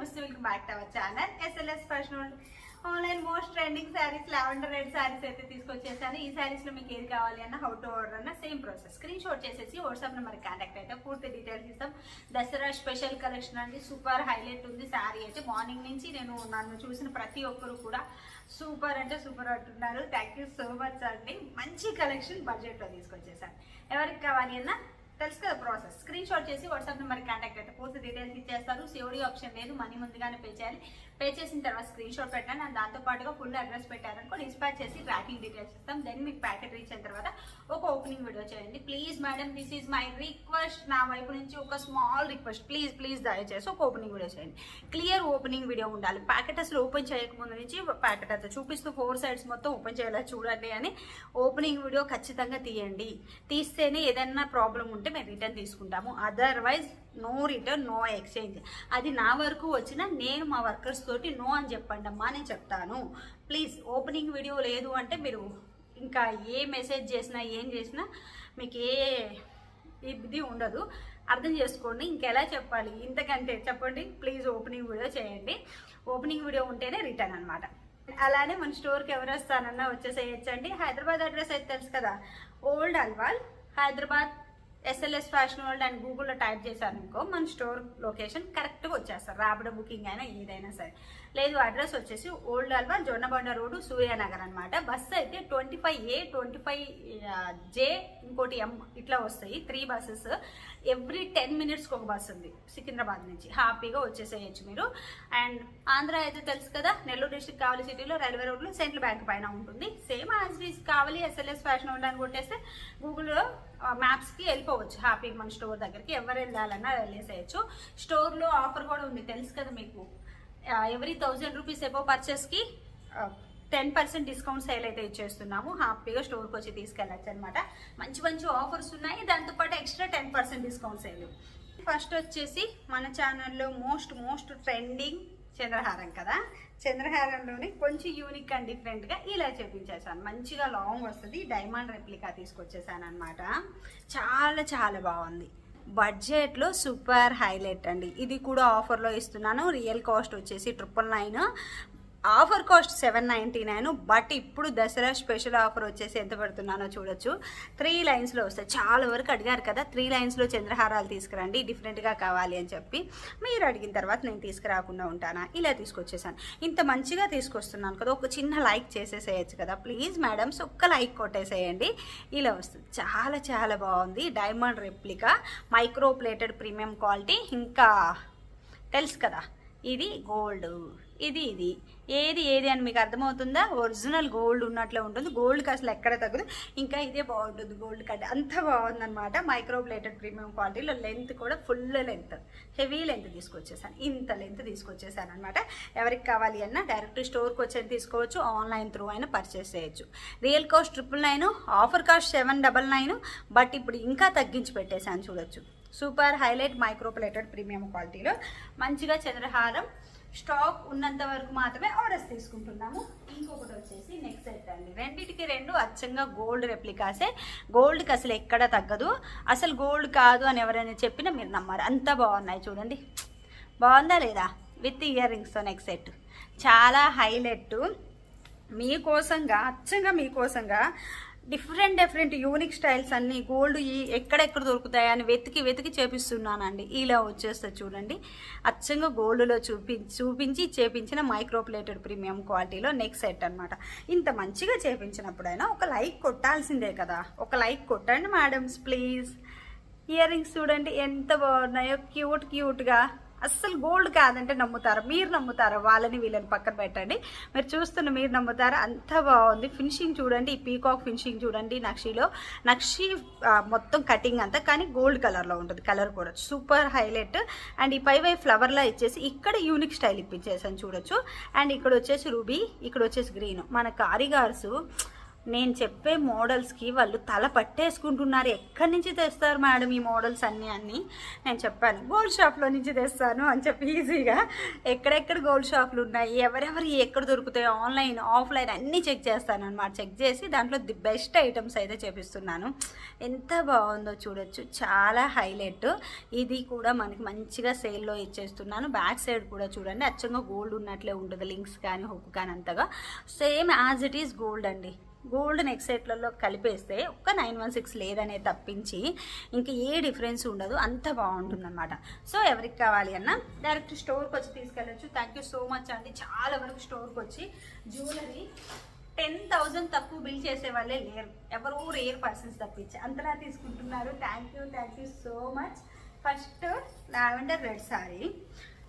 నమస్తే welcome back to our channel SLS fashion online most trending saris lavender red saris అయితే తీసుకొచ్చేసాను. ఈ శారీస్లో మీకు ఏది కావాలి అన్న హౌ టు ఆర్డర్ అన్న సేమ్ ప్రాసెస్ స్క్రీన్ షాట్ చేసేసి వాట్సాప్ నెంబర్ కాంటాక్ట్ అయితే పూర్తి డీటెయిల్స్ ఇస్తాం. దసరా స్పెషల్ కలెక్షన్ అండి సూపర్ హైలైట్ ఉంది. శారీ అయితే మార్నింగ్ నుంచి నేను నన్ను చూసిన ప్రతి ఒక్కరు కూడా సూపర్ అంటే సూపర్ అంటున్నారు. థ్యాంక్ యూ సో మచ్ అండి. మంచి కలెక్షన్ బడ్జెట్లో తీసుకొచ్చేసాను. ఎవరికి కావాలి అన్న? తెలుసు కదా ప్రాసెస్ స్క్రీన్ షాట్ చేసి వాట్సాప్ నెంబర్ కాంటాక్ట్ అయితే పూర్తి డీటెయిల్స్ ఇచ్చేస్తారు. సిఓడి ఆప్షన్ లేదు. మనీ ముందుగానే పే చేయాలి. పే చేసిన తర్వాత స్క్రీన్ షాట్ పెట్టండి అండ్ దాంతో పాటుగా ఫుల్ అడ్రస్ పెట్టారనుకో డిస్పాచ్ చేసి ట్రాకింగ్ డీటెయిల్స్ ఇస్తాం. దెన్ మీకు ప్యాకెట్ రీచ్ అయిన తర్వాత ఒక ఓపెనింగ్ వీడియో చేయండి. Please madam this is my request నా వైపు నుంచి ఒక స్మాల్ రిక్వెస్ట్ ప్లీజ్ ప్లీజ్ దయచేసి ఒక ఓపెనింగ్ వీడియో చేయండి. క్లియర్ ఓపెనింగ్ వీడియో ఉండాలి. ప్యాకెట్ అసలు ఓపెన్ చేయకముందు నుంచి ప్యాకెట్ అయితే చూపిస్తూ ఫోర్ సైడ్స్ మొత్తం ఓపెన్ చేయాలి చూడండి అని ఓపెనింగ్ వీడియో ఖచ్చితంగా తీయండి. తీస్తేనే ఏదైనా ప్రాబ్లం ఉంటే మేము రిటర్న్ తీసుకుంటాము. Otherwise no return no exchange అది నా వరకు వచ్చినా నేను మా వర్కర్స్ తోటి నో అని చెప్పండి అమ్మా నేను చెప్తాను. ప్లీజ్ ఓపెనింగ్ వీడియో లేదు అంటే మీరు ఇంకా ఏ మెసేజ్ చేసినా ఏం చేసినా మీకు ఏ ఇది ఉండదు. అర్థం చేసుకోండి. ఇంకెలా చెప్పాలి? ఇంతకంటే చెప్పండి. ప్లీజ్ ఓపెనింగ్ వీడియో చేయండి. ఓపెనింగ్ వీడియో ఉంటేనే రిటర్న్ అనమాట అలానే మన స్టోర్కి ఎవరు వస్తానన్నా వచ్చేసేయచ్చండి. హైదరాబాద్ అడ్రస్ అయితే తెలుసు కదా? Old Alwal Hyderabad SLS fashion world and గూగుల్లో టైప్ చేశారు అనుకో మన స్టోర్ లొకేషన్ కరెక్ట్గా వచ్చేస్తారు. ర్యాపిడో బుకింగ్ అయినా ఏదైనా సరే. లేదు అడ్రస్ వచ్చేసి ఓల్డ్ అల్వా జొన్నబండ రోడ్డు సూర్యనగర్ అనమాట బస్సు అయితే twenty five A twenty five J ఇంకోటి ఎం ఇట్లా వస్తాయి త్రీ బస్సెస్. ఎవ్రీ టెన్ మినిట్స్కి ఒక బస్సు ఉంది సికింద్రాబాద్ నుంచి. హ్యాపీగా వచ్చేసేయచ్చు మీరు. అండ్ ఆంధ్ర అయితే తెలుసు కదా నెల్లూరు డిస్ట్రిక్ట్ కావలి సిటీలో రైల్వే రోడ్లో సెంట్రల్ బ్యాంక్ పైన ఉంటుంది. సేమ్ యాజ్ ఈజ్ కావాలి ఎస్ఎల్ఎస్ ఫ్యాషన్ ఉండడానికి కొట్టేస్తే గూగుల్లో మ్యాప్స్కి వెళ్ళిపోవచ్చు. హ్యాపీగా మన స్టోర్ దగ్గరికి ఎవరు వెళ్ళాలన్నా వెళ్ళేసేయచ్చు. స్టోర్లో ఆఫర్ కూడా ఉంది తెలుసు కదా మీకు. ఎవ్రీ థౌజండ్ రూపీస్ ఎబో పర్చేస్కి టెన్ పర్సెంట్ డిస్కౌంట్ సేల్ అయితే ఇచ్చేస్తున్నాము. హ్యాపీగా స్టోర్కి వచ్చి తీసుకెళ్ళచ్చు అనమాట మంచి మంచి ఆఫర్స్ ఉన్నాయి. దాంతోపాటు extra ten percent discount sale first వచ్చేసి మన ఛానల్లో మోస్ట్ మోస్ట్ ట్రెండింగ్ చంద్రహారం కదా. చంద్రహారంలోనే కొంచెం యూనిక్ అండ్ డిఫరెంట్గా ఇలా చేపించేసాను మంచిగా లాంగ్ వస్తుంది. డైమండ్ రెప్లికా తీసుకొచ్చేసాను అనమాట చాలా చాలా బాగుంది. బడ్జెట్లో సూపర్ హైలైట్ అండి. ఇది కూడా ఆఫర్లో ఇస్తున్నాను. రియల్ కాస్ట్ వచ్చేసి triple nine. Offer cost seven ninety nine but ఇప్పుడు దసరా స్పెషల్ ఆఫర్ వచ్చేసి ఎంత పెడుతున్నానో చూడొచ్చు. త్రీ లైన్స్లో వస్తాయి చాలా వరకు అడిగారు కదా త్రీ లైన్స్లో చంద్రహారాలు తీసుకురండి డిఫరెంట్గా కావాలి అని చెప్పి. మీరు అడిగిన తర్వాత నేను తీసుకురాకుండా ఉంటానా? ఇలా తీసుకొచ్చేసాను. ఇంత మంచిగా తీసుకొస్తున్నాను కదా ఒక చిన్న లైక్ చేసేసేయచ్చు కదా. ప్లీజ్ మేడమ్స్ ఒక్క లైక్ కొట్టేసేయండి. ఇలా వస్తుంది. చాలా చాలా బాగుంది. Diamond replica micro plated premium quality. ఇంకా తెలుసు కదా ఇది గోల్డ్ ఇది ఇది. ఏది ఏది అని మీకు అర్థమవుతుందా? ఒరిజినల్ గోల్డ్ ఉన్నట్లే ఉంటుంది. గోల్డ్కి అసలు ఎక్కడ తగ్గదు. ఇంకా ఇదే బాగుంటుంది గోల్డ్ కట్. అంత బాగుందనమాట మైక్రోప్లేటెడ్ ప్రీమియం క్వాలిటీలో లెంత్ కూడా ఫుల్ లెంత్ హెవీ లెంత్ తీసుకొచ్చేసాను. ఇంత లెంత్ తీసుకొచ్చేసాను అనమాట ఎవరికి కావాలి అన్నా డైరెక్ట్ స్టోర్కి వచ్చి తీసుకోవచ్చు. ఆన్లైన్ త్రూ అయినా పర్చేస్ చేయొచ్చు. Real cost triple nine offer cost seven double nine but ఇప్పుడు ఇంకా తగ్గించి పెట్టేశాను చూడొచ్చు. సూపర్ హైలైట్ మైక్రోప్లేటెడ్ ప్రీమియం క్వాలిటీలో. మంచిగా చంద్రహారం. స్టాక్ ఉన్నంత వరకు మాత్రమే ఆర్డర్స్ తీసుకుంటున్నాము. ఇంకొకటి వచ్చేసి నెక్స్ట్ సెట్ అండి. రెండింటికి రెండు అచ్చంగా గోల్డ్ రెప్లికాసే గోల్డ్కి అసలు ఎక్కడ తగ్గదు. అసలు గోల్డ్ కాదు అని ఎవరైనా చెప్పినా మీరు నమ్మారు. అంత బాగున్నాయి చూడండి. బాగుందా లేదా? విత్ ఇయర్ రింగ్స్తో నెక్స్ట్ సెట్ చాలా హైలైట్ మీకోసంగా అచ్చంగా మీకోసంగా డిఫరెంట్ డిఫరెంట్ యూనిక్ స్టైల్స్ అన్ని గోల్డ్ ఈ ఎక్కడెక్కడ దొరుకుతాయని వెతికి వెతికి చేపిస్తున్నానండి. ఇలా వచ్చేస్తుంది చూడండి. అచ్చంగా గోల్డ్లో చూపి చూపించి చేపించిన మైక్రో ప్లేటెడ్ ప్రీమియం క్వాలిటీలో నెక్ సెట్ అనమాట ఇంత మంచిగా చేపించినప్పుడైనా ఒక లైక్ కొట్టాల్సిందే కదా. ఒక లైక్ కొట్టండి మేడమ్స్ ప్లీజ్. ఇయర్ రింగ్స్ చూడండి ఎంత బాగున్నాయో. క్యూట్ క్యూట్గా. అస్సలు గోల్డ్ కాదంటే నమ్ముతారు? మీరు నమ్ముతారు? వాళ్ళని వీళ్ళని పక్కన పెట్టండి. మీరు చూస్తున్న మీరు నమ్ముతారు? అంత బాగుంది. ఫినిషింగ్ చూడండి ఈ పీకాక్ ఫినిషింగ్ చూడండి నక్షిలో. నక్షి మొత్తం కటింగ్ అంతా కానీ గోల్డ్ కలర్లో ఉంటుంది. కలర్ కూడా. సూపర్ హైలైట్ అండ్ ఈ పై వై ఫ్లవర్లా ఇచ్చేసి ఇక్కడ యూనిక్ స్టైల్ ఇప్పించేసాను చూడొచ్చు. అండ్ ఇక్కడ వచ్చేసి రూబీ ఇక్కడ వచ్చేసి గ్రీన్ మన కారిగార్సు నేను చెప్పే మోడల్స్కి వాళ్ళు తల పట్టేసుకుంటున్నారు. ఎక్కడి నుంచి తెస్తారు మేడం ఈ మోడల్స్ అన్నీ అన్నీ? నేను చెప్పాను గోల్డ్ షాప్లో నుంచి తెస్తాను అని చెప్పి ఈజీగా ఎక్కడెక్కడ గోల్డ్ షాపులు ఉన్నాయి ఎవరెవరు ఎక్కడ దొరుకుతాయి ఆన్లైన్ ఆఫ్లైన్ అన్నీ చెక్ చేస్తాను అనమాట చెక్ చేసి దాంట్లో ది బెస్ట్ ఐటమ్స్ అయితే చేపిస్తున్నాను. ఎంత బాగుందో చూడొచ్చు. చాలా హైలైట్. ఇది కూడా మనకి మంచిగా సేల్లో ఇచ్చేస్తున్నాను. బ్యాక్ సైడ్ కూడా చూడండి. అచ్చంగా గోల్డ్ ఉన్నట్లే ఉంటుంది. లింక్స్ కానీ హుక్ కానీ అంతగా. Same as it is gold అండి. గోల్డ్ నెక్ సెట్లలో కలిపేస్తే ఒక్క నైన్ వన్ సిక్స్ లేదనే తప్పించి ఇంకా ఏ డిఫరెన్స్ ఉండదు అంత బాగుంటుందన్నమాట. సో ఎవరికి కావాలి అన్న డైరెక్ట్ స్టోర్కి వచ్చి తీసుకెళ్ళచ్చు. థ్యాంక్ యూ సో మచ్ అండి. చాలా వరకు స్టోర్కి వచ్చి జ్యువెలరీ టెన్ థౌజండ్ తక్కువ బిల్ చేసే వాళ్ళే లేరు. ఎవరో రేర్ పర్సన్స్ తప్పించి అంతలా తీసుకుంటున్నారు. Thank you thank you so much. First lavender red sari.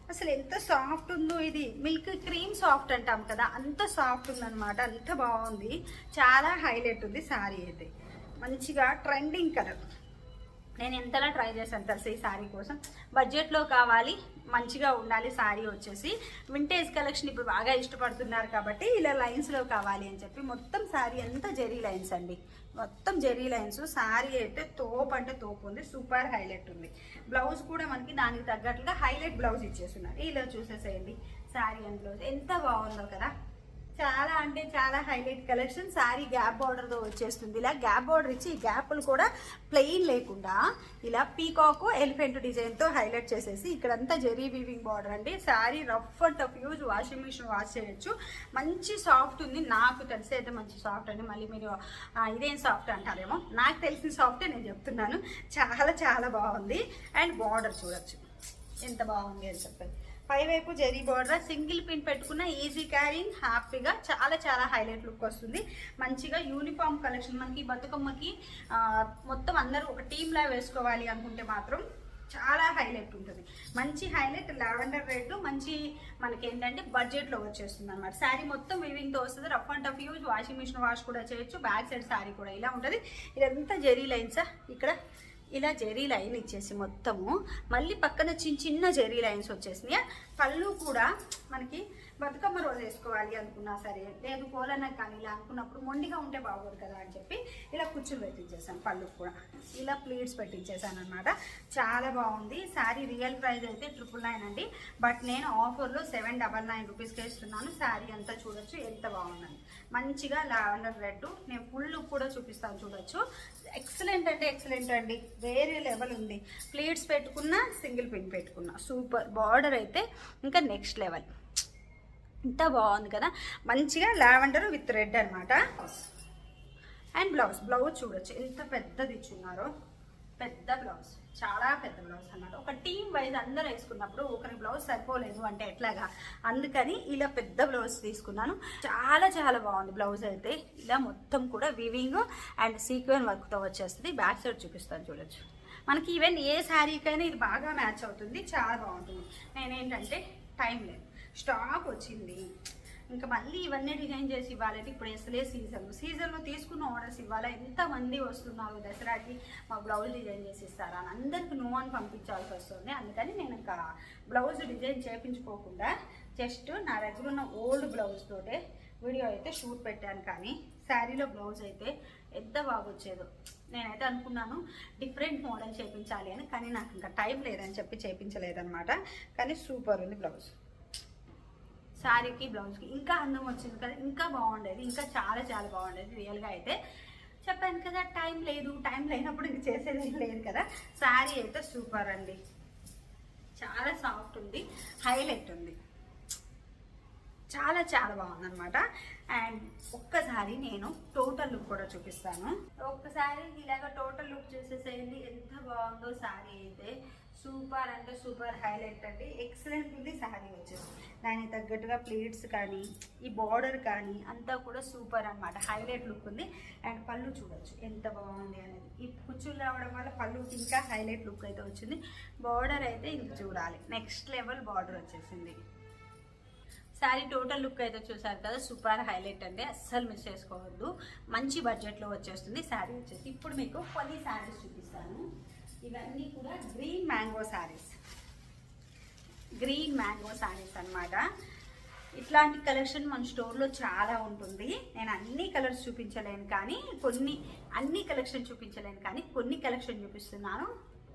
అసలు ఎంత సాఫ్ట్ ఉందో ఇది. మిల్క్ క్రీమ్ సాఫ్ట్ అంటాం కదా అంత సాఫ్ట్ ఉందన్నమాట అంత బాగుంది. చాలా హైలైట్ ఉంది శారీ అయితే. మంచిగా ట్రెండింగ్ కలర్. నేను ఎంతలా ట్రై చేశాను తెలుసు ఈ శారీ కోసం? బడ్జెట్లో కావాలి మంచిగా ఉండాలి శారీ వచ్చేసి. వింటేజ్ కలెక్షన్ ఇప్పుడు బాగా ఇష్టపడుతున్నారు కాబట్టి ఇలా లైన్స్లో కావాలి అని చెప్పి మొత్తం శారీ అంతా జెరీ లైన్స్ అండి. మొత్తం జెరీ లైన్స్ శారీ అయితే తోపు అంటే తోపు ఉంది సూపర్ హైలైట్ ఉంది. బ్లౌజ్ కూడా మనకి దానికి తగ్గట్లుగా హైలైట్ బ్లౌజ్ ఇచ్చేస్తున్నారు. ఇలా చూసేసేయండి. శారీ అండ్ బ్లౌజ్ ఎంత బాగుందో కదా. చాలా అంటే చాలా హైలైట్ కలెక్షన్. సారీ గ్యాప్ బార్డర్తో వచ్చేస్తుంది. ఇలా గ్యాప్ బార్డర్ ఇచ్చి ఈ గ్యాప్లు కూడా ప్లెయిన్ లేకుండా ఇలా పీకాక్ ఎలిఫెంట్ డిజైన్తో హైలైట్ చేసేసి ఇక్కడంతా జెరీ వీవింగ్ బార్డర్ అండి. Sari rough and tough use washing machine wash చేయొచ్చు. మంచి సాఫ్ట్ ఉంది. నాకు తెలిసి అయితే మంచి సాఫ్ట్ అండి. మళ్ళీ మీరు ఇదేం సాఫ్ట్ అంటారేమో. నాకు తెలిసిన సాఫ్టే నేను చెప్తున్నాను. చాలా చాలా బాగుంది. అండ్ బార్డర్ చూడొచ్చు. ఎంత బాగుంది అని చెప్పండి. వైపు జరీ బార్డర్ సింగిల్ పిన్ పెట్టుకున్న ఈజీ క్యారింగ్ హ్యాపీగా చాలా చాలా హైలైట్ లుక్ వస్తుంది. మంచిగా యూనిఫామ్ కలెక్షన్ మనకి బతుకమ్మకి మొత్తం అందరూ ఒక టీంలా వేసుకోవాలి అనుకుంటే మాత్రం చాలా హైలైట్ ఉంటుంది. మంచి హైలైట్ లావెండర్ రెడ్ మంచి మనకి ఏంటంటే బడ్జెట్లో వచ్చేస్తుంది అనమాట శారీ మొత్తం వివింగ్తో వస్తుంది. Rough and tough use washing machine wash కూడా చేయొచ్చు. బ్యాక్ సైడ్ శారీ కూడా ఇలా ఉంటుంది. ఇదంతా జెరీ లైన్స్? ఇక్కడ ఇలా జెరీ లైన్ ఇచ్చేసి మొత్తము. మళ్ళీ పక్కన చిన్న చిన్న జెరీ లైన్స్ వచ్చేసినాయి? పళ్ళు కూడా మనకి బతుకమ్మ రోజు వేసుకోవాలి అనుకున్నా సరే లేదు పోలన్నా కానీ ఇలా అనుకున్నప్పుడు మొండిగా ఉంటే బాగోదు కదా అని చెప్పి ఇలా కుచ్చులు పెట్టించేసాను పళ్ళు కూడా. ఇలా ప్లీట్స్ పెట్టించేసాను అనమాట చాలా బాగుంది. శారీ రియల్ ప్రైస్ అయితే ట్రిపుల్ నైన్ అండి. బట్ నేను ఆఫర్లో సెవెన్ డబల్ నైన్ రూపీస్కి ఇస్తున్నాను శారీ అంతా చూడొచ్చు ఎంత బాగుందని మంచిగా లావెండర్ రెడ్ నేను ఫుల్ కూడా చూపిస్తాను చూడొచ్చు. ఎక్సలెంట్ అంటే ఎక్సలెంట్ అండి. వేరే లెవెల్ ఉంది. ప్లేట్స్ పెట్టుకున్నా సింగిల్ పిన్ పెట్టుకున్నా. సూపర్. బార్డర్ అయితే ఇంకా నెక్స్ట్ లెవెల్. ఎంత బాగుంది కదా. మంచిగా లావెండర్ విత్ రెడ్ అనమాట అండ్ బ్లౌజ్ బ్లౌజ్ చూడొచ్చు. ఎంత పెద్దది ఇచ్చున్నారో. పెద్ద బ్లౌజ్. చాలా పెద్ద బ్లౌజ్ అన్నమాట. ఒక టీం వైజ్ అందరూ వేసుకున్నప్పుడు ఒకరి బ్లౌజ్ సరిపోలేదు అంటే ఎట్లాగా? అందుకని ఇలా పెద్ద బ్లౌజ్ తీసుకున్నాను. చాలా చాలా బాగుంది బ్లౌజ్ అయితే. ఇలా మొత్తం కూడా వివింగ్ అండ్ సీక్వెన్ వర్క్తో వచ్చేస్తుంది. బ్యాక్ సైడ్ చూపిస్తాను చూడొచ్చు. మనకి ఈవెన్ ఏ శారీకైనా ఇది బాగా మ్యాచ్ అవుతుంది. చాలా బాగుంటుంది. నేనేంటంటే టైం లేదు. స్టాక్ వచ్చింది. ఇంకా మళ్ళీ ఇవన్నీ డిజైన్ చేసి ఇవ్వాలంటే ఇప్పుడు అసలే సీజన్ సీజన్లో తీసుకున్న ఆర్డర్స్ ఇవ్వాలా? ఎంతమంది వస్తున్నారు దసరాకి? మా బ్లౌజ్ డిజైన్ చేసి ఇస్తారా అని అందరికి నువ్వు అని పంపించాల్సి వస్తుంది. అందుకని నేను ఇంకా బ్లౌజ్ డిజైన్ చేయించుకోకుండా జస్ట్ నా దగ్గర ఉన్న ఓల్డ్ బ్లౌజ్ తోటే వీడియో అయితే షూట్ పెట్టాను. కానీ శారీలో బ్లౌజ్ అయితే ఎంత బాగొచ్చేదో నేనైతే అనుకున్నాను డిఫరెంట్ మోడల్ చేయించాలి అని. కానీ నాకు ఇంకా టైం లేదని చెప్పి చేయించలేదన్నమాట కానీ సూపర్ ఉంది బ్లౌజ్ శారీకి బ్లౌజ్కి ఇంకా అందం వచ్చింది కదా ఇంకా బాగుండేది ఇంకా చాలా చాలా బాగుండేది రియల్గా అయితే. చెప్పాను కదా టైం లేదు టైం లేనప్పుడు ఇంక చేసేది లేదు కదా. శారీ అయితే సూపర్ అండి. చాలా సాఫ్ట్ ఉంది హైలైట్ ఉంది. చాలా చాలా బాగుందన్నమాట. అండ్ ఒక్కసారి నేను టోటల్ లుక్ కూడా చూపిస్తాను. ఒక్కసారి ఇలాగ టోటల్ లుక్ చూసేసేయండి ఎంత బాగుందో శారీ అయితే. సూపర్ అంటే సూపర్ హైలైట్ అండి. ఎక్సలెంట్ ఉంది శారీ వచ్చేసి. దానికి తగ్గట్టుగా ప్లేట్స్ కానీ ఈ బార్డర్ కానీ అంతా కూడా సూపర్ అన్నమాట. హైలైట్ లుక్ ఉంది. అండ్ పళ్ళు చూడొచ్చు ఎంత బాగుంది అనేది. ఈ కుచ్చులు రావడం వల్ల పళ్ళుకి ఇంకా హైలైట్ లుక్ అయితే వచ్చింది. బార్డర్ అయితే ఇంక చూడాలి. నెక్స్ట్ లెవెల్ బార్డర్ వచ్చేసింది. శారీ టోటల్ లుక్ అయితే చూసారు కదా సూపర్ హైలైట్ అండి. అస్సలు మిస్ చేసుకోవద్దు. మంచి బడ్జెట్లో వచ్చేస్తుంది శారీ వచ్చేసి. ఇప్పుడు మీకు కొన్ని శారీస్ చూపిస్తాను. ఇవన్నీ కూడా green mango saris green mango saris అన్నమాట. ఇట్లాంటి కలెక్షన్ మన స్టోర్లో చాలా ఉంటుంది. నేను అన్ని కలర్స్ చూపించలేను కానీ కొన్ని అన్ని కలెక్షన్ చూపించలేను కానీ కొన్ని కలెక్షన్ చూపిస్తున్నాను.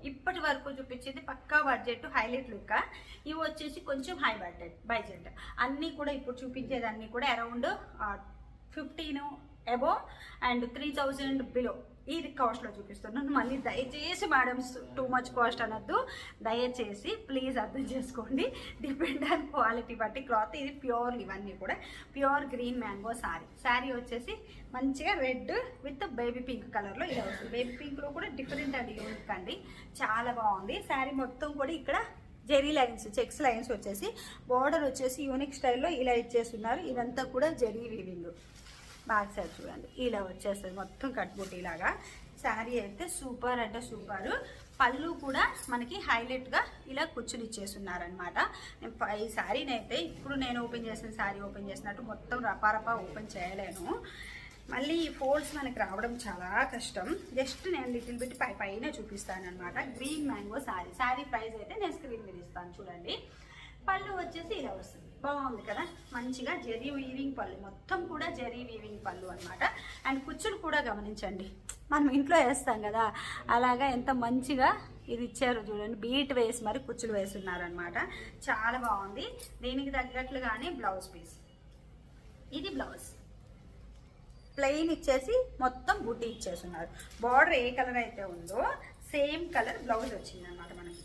ఇప్పటి వరకు చూపించేది పక్కా బడ్జెట్ హైలైట్ లుక్ ఇవి వచ్చేసి కొంచెం హై బడ్జెట్ బడ్జెట్ అన్నీ కూడా ఇప్పుడు చూపించేదాన్ని కూడా around fifteen above and three thousand below ఇది కాస్ట్లో చూపిస్తున్నాను మళ్ళీ దయచేసి మేడం టూ మచ్ కాస్ట్ అనొద్దు. దయచేసి ప్లీజ్ అర్థం చేసుకోండి. డిపెండ్ ఆన్ క్వాలిటీ బట్టి క్లాత్. ఇది ప్యూర్ ఇవన్నీ కూడా. Pure green mango sari sari వచ్చేసి మంచిగా రెడ్ విత్ బేబీ పింక్ కలర్లో ఇలా వస్తుంది. బేబీ పింక్లో కూడా డిఫరెంట్ అండి యూనిక్ అండి. చాలా బాగుంది. శారీ మొత్తం కూడా ఇక్కడ జెరీ లైన్స్ చెక్స్ లైన్స్ వచ్చేసి బార్డర్ వచ్చేసి యూనిక్ స్టైల్లో ఇలా ఇచ్చేస్తున్నారు. ఇదంతా కూడా జెరీ వీవింగ్ బ్యాక్ సైడ్ చూడండి. ఇలా వచ్చేస్తుంది మొత్తం కట్బుట్టిలాగా శారీ అయితే సూపర్ అంటే సూపర్. పళ్ళు కూడా మనకి హైలైట్గా ఇలా కుచ్చులు ఇచ్చేస్తున్నారనమాట నేను ఈ శారీని అయితే ఇప్పుడు నేను ఓపెన్ చేసిన శారీ ఓపెన్ చేసినట్టు మొత్తం రపారపా ఓపెన్ చేయలేను. మళ్ళీ ఈ ఫోల్డ్స్ మనకి రావడం చాలా కష్టం. జస్ట్ నేను లిటిల్ బిట్ పై పైన చూపిస్తానమాట green mango sari. Sari price అయితే నేను స్క్రీన్ మీద ఇస్తాను చూడండి. పళ్ళు వచ్చేసి ఇలా వస్తుంది. బాగుంది కదా? మంచిగా జరీ వీవింగ్ పళ్ళు. మొత్తం కూడా జరీ వీవింగ్ పళ్ళు అనమాట అండ్ కుచ్చులు కూడా గమనించండి. మనం ఇంట్లో వేస్తాం కదా? అలాగా ఎంత మంచిగా ఇది ఇచ్చారు చూడండి. బీట్ వేసి మరి కుచ్చులు వేస్తున్నారనమాట చాలా బాగుంది. దీనికి తగ్గట్లుగానే బ్లౌజ్ పీస్. ఇది బ్లౌజ్. ప్లెయిన్ ఇచ్చేసి మొత్తం బుట్టి ఇచ్చేస్తున్నారు. బార్డర్ ఏ కలర్ అయితే ఉందో సేమ్ కలర్ బ్లౌజ్ వచ్చింది అనమాట మనకి.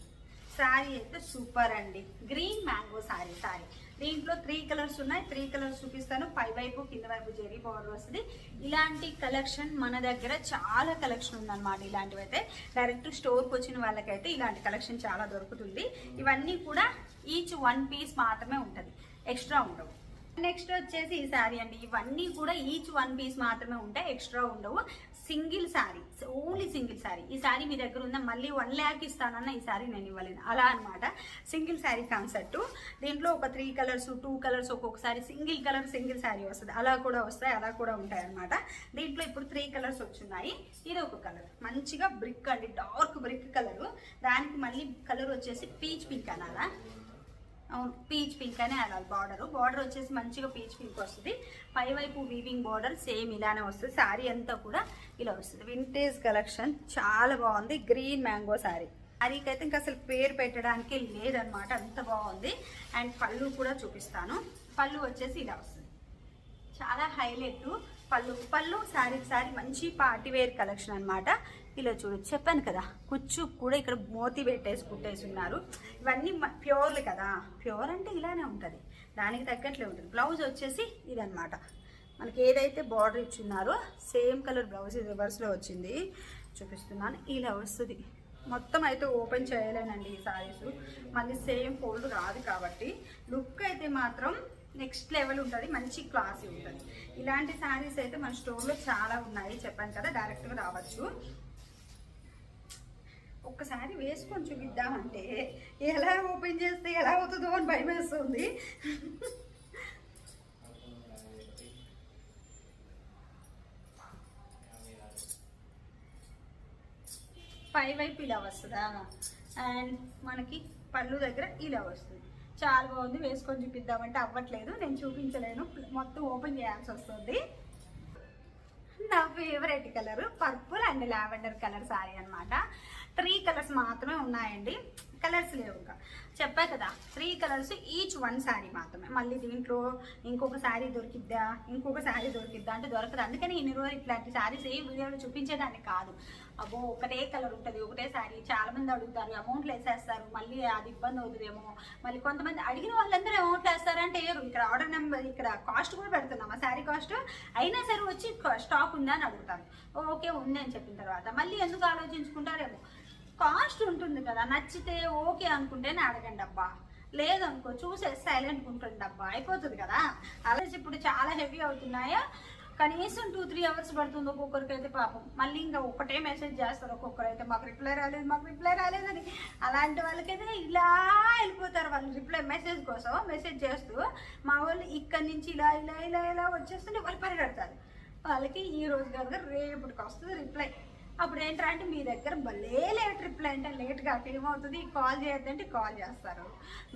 శారీ అయితే సూపర్ అండి. గ్రీన్ మ్యాంగో శారీ శారీ దీంట్లో త్రీ కలర్స్ ఉన్నాయి. త్రీ కలర్స్ చూపిస్తాను. పై వైపు కింద వైపు జెరీ బార్డర్ వస్తుంది. ఇలాంటి కలెక్షన్ మన దగ్గర చాలా కలెక్షన్ ఉందన్నమాట ఇలాంటివి అయితే డైరెక్ట్ స్టోర్కి వచ్చిన వాళ్ళకైతే ఇలాంటి కలెక్షన్ చాలా దొరుకుతుంది. ఇవన్నీ కూడా ఈచ్ వన్ పీస్ మాత్రమే ఉంటుంది. ఎక్స్ట్రా ఉండవు. నెక్స్ట్ వచ్చేసి ఈ శారీ అండి. ఇవన్నీ కూడా ఈచ్ వన్ పీస్ మాత్రమే ఉంటాయి. ఎక్స్ట్రా ఉండవు. Single sari only single sari. ఈ శారీ మీ దగ్గర ఉందా? మళ్ళీ వన్ ల్యాక్ ఇస్తానన్న ఈ శారీ నేను ఇవ్వలేను. అలా అనమాట సింగిల్ శారీ కాన్సెప్ట్. దీంట్లో ఒక త్రీ కలర్స్ టూ కలర్స్ ఒక్కొక్కసారి సింగిల్ కలర్ సింగిల్ శారీ వస్తుంది. అలా కూడా వస్తాయి అలా కూడా ఉంటాయి అనమాట దీంట్లో ఇప్పుడు త్రీ కలర్స్ వచ్చున్నాయి. ఇది ఒక కలర్. మంచిగా బ్రిక్ అండి డార్క్ బ్రిక్ కలర్. దానికి మళ్ళీ కలర్ వచ్చేసి పీచ్ పింక్ అనాలా? పీచ్ పింక్ అనే అనాలి బార్డర్ బార్డర్ వచ్చేసి మంచిగా పీచ్ పింక్ వస్తుంది. పై వైపు వీవింగ్ బార్డర్ సేమ్ ఇలానే వస్తుంది. శారీ అంతా కూడా ఇలా వస్తుంది. వింటేజ్ కలెక్షన్ చాలా బాగుంది. గ్రీన్ మ్యాంగో శారీ శారీకి అయితే ఇంకా అసలు పేరు పెట్టడానికి లేదనమాట అంత బాగుంది. అండ్ పళ్ళు కూడా చూపిస్తాను. పళ్ళు వచ్చేసి ఇలా వస్తుంది. చాలా హైలైట్ పళ్ళు పళ్ళు శారీ శారీ మంచి పార్టీవేర్ కలెక్షన్ అనమాట ఇలా చూడు చెప్పాను కదా కుచ్చు కూడా ఇక్కడ మోతి పెట్టేసి కుట్టేసి ఉన్నారు ఇవన్నీ ప్యూర్లు కదా. ప్యూర్ అంటే ఇలానే ఉంటుంది. దానికి తగ్గట్లే ఉంటుంది. బ్లౌజ్ వచ్చేసి ఇదనమాట మనకి ఏదైతే బార్డర్ ఇచ్చున్నారో సేమ్ కలర్ బ్లౌజ్ రివర్స్లో వచ్చింది. చూపిస్తున్నాను. ఇలా వస్తుంది. మొత్తం అయితే ఓపెన్ చేయలేనండి ఈ సారీస్. మళ్ళీ సేమ్ ఫోల్డ్ రాదు కాబట్టి. లుక్ అయితే మాత్రం నెక్స్ట్ లెవెల్ ఉంటుంది. మంచి క్లాసీ ఉంటుంది. ఇలాంటి శారీస్ అయితే మన స్టోర్లో చాలా ఉన్నాయి. చెప్పాను కదా డైరెక్ట్గా రావచ్చు. ఒక్కసారి వేసుకొని చూపిద్దామంటే ఎలా ఓపెన్ చేస్తే ఎలా అవుతుందో అని భయం వేస్తుంది. పై వైపు ఇలా వస్తుందా? అండ్ మనకి పళ్ళు దగ్గర ఇలా వస్తుంది. చాలా బాగుంది వేసుకొని చూపిద్దామంటే అవ్వట్లేదు. నేను చూపించలేను. మొత్తం ఓపెన్ చేయాల్సి వస్తుంది. నా favourite colour purple and lavender colour sari అనమాట త్రీ కలర్స్ మాత్రమే ఉన్నాయండి. కలర్స్ లేవు ఇంకా. చెప్పా కదా three colours each one sari మాత్రమే. మళ్ళీ దీంట్లో ఇంకొక శారీ దొరికిద్దా ఇంకొక శారీ దొరికిద్దా అంటే దొరకదు. అందుకని ఇన్ని రోజులు ఇట్లాంటి శారీస్ ఏ వీడియోలో చూపించేదాన్ని కాదు. అబ్బో ఒకటే కలర్ ఉంటుంది ఒకటే శారీ. చాలా మంది అడుగుతారు అమౌంట్లు వేసేస్తారు మళ్ళీ అది ఇబ్బంది అవుతుందేమో. మళ్ళీ కొంతమంది అడిగిన వాళ్ళందరూ అమౌంట్లు వేస్తారంటే ఇక్కడ ఆర్డర్ నెంబర్ ఇక్కడ కాస్ట్ కూడా పెడుతున్నాం. ఆ శారీ కాస్ట్ అయినా సరే వచ్చి స్టాక్ ఉందా అని అడుగుతారు. ఓకే ఉంది అని చెప్పిన తర్వాత. మళ్ళీ ఎందుకు ఆలోచించుకుంటారేమో. కాస్ట్ ఉంటుంది కదా నచ్చితే ఓకే అనుకుంటేనే అడగండి అబ్బా. లేదనుకో చూసే సైలెంట్ ఉంటుంది అబ్బా అయిపోతుంది కదా? అలాగే ఇప్పుడు చాలా హెవీ అవుతున్నాయా? కనీసం టూ త్రీ అవర్స్ పడుతుంది ఒక్కొక్కరికి అయితే పాపం. మళ్ళీ ఇంకా ఒకటే మెసేజ్ చేస్తారు ఒక్కొక్కరు అయితే మాకు రిప్లై రాలేదు మాకు రిప్లై రాలేదని. అలాంటి వాళ్ళకైతే ఇలా వెళ్ళిపోతారు వాళ్ళు రిప్లై మెసేజ్ కోసం మెసేజ్ చేస్తూ మా వాళ్ళు ఇక్కడి నుంచి ఇలా ఇలా ఇలా ఇలా వచ్చేస్తుంటే వాళ్ళు పరిగెడతారు. వాళ్ళకి ఈ రోజు కాదు రేపటికి వస్తుంది రిప్లై అప్పుడు ఏంటంటే అంటే మీ దగ్గర భలే లేట్ రిప్లై అంటే లేట్ కాక ఏమవుతుంది? కాల్ చేయొద్దంటే కాల్ చేస్తారు.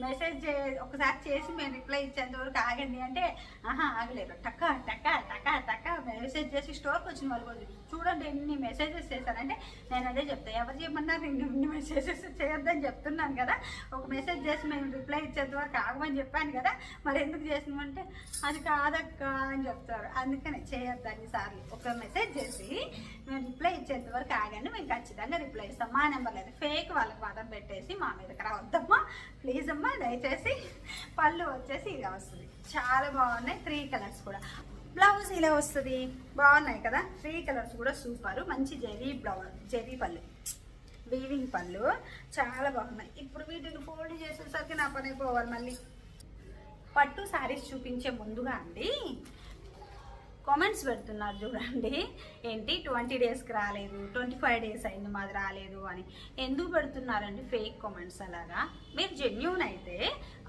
మెసేజ్ చే ఒకసారి చేసి మేము రిప్లై ఇచ్చేంత వరకు ఆగండి అంటే ఆహా ఆగలేరు టక్క టక్క టక్క టక్క మెసేజ్ చేసి స్టోర్కి వచ్చిన వాళ్ళు చూడండి ఎన్ని మెసేజెస్ చేశారంటే నేను అదే చెప్తాను ఎవరు చేయమన్నారు? ఇన్ని ఇన్ని మెసేజెస్ చేయొద్దని చెప్తున్నాను కదా. ఒక మెసేజ్ చేసి మేము రిప్లై ఇచ్చేంత వరకు ఆగమని చెప్పాను కదా. మరి ఎందుకు చేసినామంటే అది కాదక్క అని చెప్తారు. అందుకనే చేయొద్దు అన్నిసార్లు ఒక మెసేజ్ చేసి మేము రిప్లై ఇచ్చేది వరకు ఆగండి మేము ఖచ్చితంగా రిప్లై ఇస్తాం మా నెంబర్ లేదు ఫేక్ వాళ్ళకి మాత్రం పెట్టేసి మా మీదకి రావద్దమ్మా. ప్లీజ్ అమ్మా దయచేసి పళ్ళు వచ్చేసి ఇలా వస్తుంది. చాలా బాగున్నాయి త్రీ కలర్స్ కూడా. బ్లౌజ్ ఇలా వస్తుంది. బాగున్నాయి కదా? త్రీ కలర్స్ కూడా సూపర్ మంచి జెరీ బ్లౌజ్ జెరీ పళ్ళు. వీవింగ్ పళ్ళు. చాలా బాగున్నాయి. ఇప్పుడు వీటిని ఫోల్డ్ చేసేసరికి నా పని పోవాలి మళ్ళీ. పట్టు శారీస్ చూపించే ముందుగా అండి కామెంట్స్ పెడుతున్నారు చూడండి. ఏంటి? ట్వంటీ డేస్కి రాలేదు ట్వంటీ ఫైవ్ డేస్ అయింది మాది రాలేదు అని. ఎందుకు పెడుతున్నారండి ఫేక్ కామెంట్స్ అలాగా? మీరు జెన్యున్ అయితే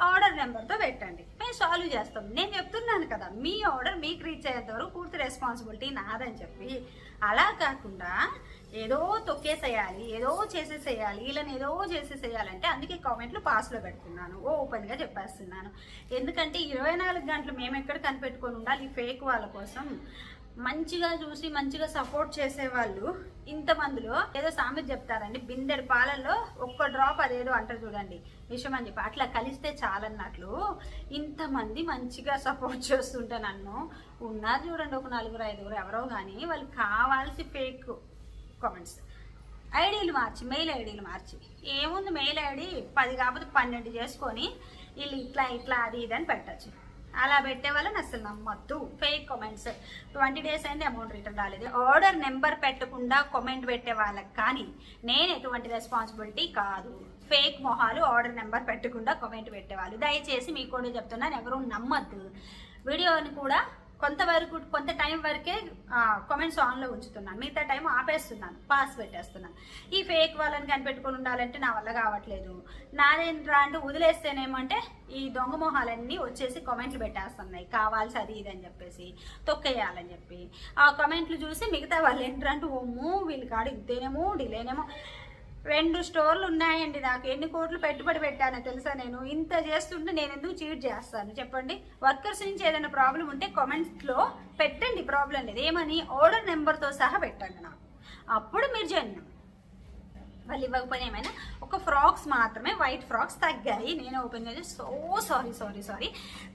ఆర్డర్ నెంబర్తో పెట్టండి. మేము సాల్వ్ చేస్తాం. నేను చెప్తున్నాను కదా మీ ఆర్డర్ మీకు రీచ్ అయ్యేంత వరకు పూర్తి రెస్పాన్సిబిలిటీ నాదని చెప్పి. అలా కాకుండా ఏదో తొక్కేసేయాలి ఏదో చేసేసేయాలి వీళ్ళని ఏదో చేసేసేయాలంటే అందుకే కామెంట్లు పాస్లో పెడుతున్నాను. ఓ ఓపెన్గా చెప్పేస్తున్నాను. ఎందుకంటే ఇరవై నాలుగు గంటలు మేము ఎక్కడ కనిపెట్టుకొని ఉండాలి? ఈ ఫేక్ వాళ్ళ కోసం. మంచిగా చూసి మంచిగా సపోర్ట్ చేసేవాళ్ళు ఇంతమందిలో. ఏదో సామెత చెప్తారండి బిందెడు పాలల్లో ఒక్క డ్రాప్ అదేదో అంటారు చూడండి. విషయం అని చెప్పి. అట్లా కలిస్తే చాలన్నట్లు. ఇంతమంది మంచిగా సపోర్ట్ చేస్తుంటే నన్ను. ఉన్నారు చూడండి ఒక నలుగురు ఐదుగురు ఎవరో కానీ వాళ్ళు కావాల్సి ఫేక్ కామెంట్స్ ఐడీలు మార్చి మెయిల్ ఐడీలు మార్చి. ఏముంది మెయిల్ ఐడి పది కాకపోతే పన్నెండు చేసుకొని వీళ్ళు ఇట్లా ఇట్లా అది ఇది అని పెట్టచ్చు. అలా పెట్టే వాళ్ళని అసలు నమ్మద్దు. ఫేక్ కామెంట్స్ ట్వంటీ డేస్ అయింది అమౌంట్ రిటర్న్ రాలేదు. ఆర్డర్ నెంబర్ పెట్టకుండా కామెంట్ పెట్టే వాళ్ళకి కానీ నేను ఎటువంటి రెస్పాన్సిబిలిటీ కాదు. ఫేక్ మొహాలు ఆర్డర్ నెంబర్ పెట్టకుండా కామెంట్ పెట్టేవాళ్ళు దయచేసి మీకు కూడా చెప్తున్నాను ఎవరు నమ్మద్దు. వీడియోని కూడా కొంతవరకు కొంత టైం వరకే కామెంట్స్ ఆన్లో ఉంచుతున్నాను. మిగతా టైం ఆపేస్తున్నాను. పాస్ పెట్టేస్తున్నాను. ఈ ఫేక్ వాళ్ళని కనిపెట్టుకొని ఉండాలంటే నా వల్ల కావట్లేదు. నాదేంట్రా అంటే వదిలేస్తేనేమంటే ఈ దొంగ మొహాలన్నీ వచ్చేసి కామెంట్లు పెట్టేస్తున్నాయి. కావాల్సి అది ఇది అని చెప్పేసి తొక్కేయాలని చెప్పి. ఆ కామెంట్లు చూసి మిగతా వాళ్ళు ఏంట్రా అంటే వీళ్ళు కాడు ఇద్దేనేమో డిలేనేమో. రెండు స్టోర్లు ఉన్నాయండి నాకు. ఎన్ని కోట్లు పెట్టుబడి పెట్టానో తెలుసా నేను? ఇంత చేస్తుంటే నేను ఎందుకు చీట్ చేస్తాను? చెప్పండి. వర్కర్స్ నుంచి ఏదైనా ప్రాబ్లం ఉంటే కామెంట్స్లో పెట్టండి ప్రాబ్లం లేదు. ఏమని? ఆర్డర్ నెంబర్తో సహా పెట్టండి నాకు. అప్పుడు మీరు జన్యం వాళ్ళు ఇవ్వకపోయినా ఏమైనా ఒక ఫ్రాక్స్ మాత్రమే వైట్ ఫ్రాక్స్ తగ్గాయి. నేను ఓపెన్ చేసి so sorry sorry sorry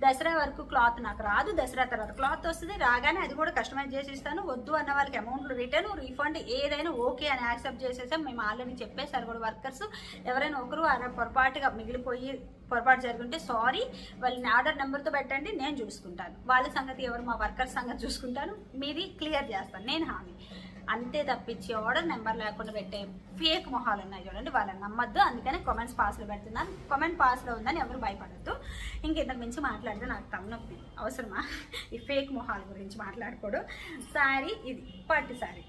Dussehra వరకు క్లాత్ నాకు రాదు. దసరా తర్వాత క్లాత్ వస్తుంది. రాగానే అది కూడా కస్టమైజ్ చేసి ఇస్తాను. వద్దు అన్న వాళ్ళకి అమౌంట్ రిటర్న్ రీఫండ్ ఏదైనా ఓకే అని యాక్సెప్ట్ చేసేసాం. మేము ఆల్రెడీ చెప్పేసారు కూడా వర్కర్స్ ఎవరైనా ఒకరు అలా పొరపాటుగా మిగిలిపోయి పొరపాటు జరుగుంటే సారీ వాళ్ళని ఆర్డర్ నెంబర్తో పెట్టండి. నేను చూసుకుంటాను. వాళ్ళ సంగతి ఎవరు మా వర్కర్స్ సంగతి చూసుకుంటాను. మీది క్లియర్ చేస్తాను. నేను హామీ. అంతే తప్పించి ఆర్డర్ నెంబర్ లేకుండా పెట్టే ఫేక్ మొహాలు ఉన్నాయి చూడండి వాళ్ళని నమ్మద్దు. అందుకనే కామెంట్స్ పాస్లో పెడుతున్నాను. కామెంట్ పాస్లో ఉందని ఎవరు భయపడద్దు. ఇంకెంతకు మించి మాట్లాడితే నాకు తమ్నొప్పి అవసరమా? ఈ ఫేక్ మొహాల గురించి మాట్లాడుకోడు శారీ ఇది పట్టు శారీ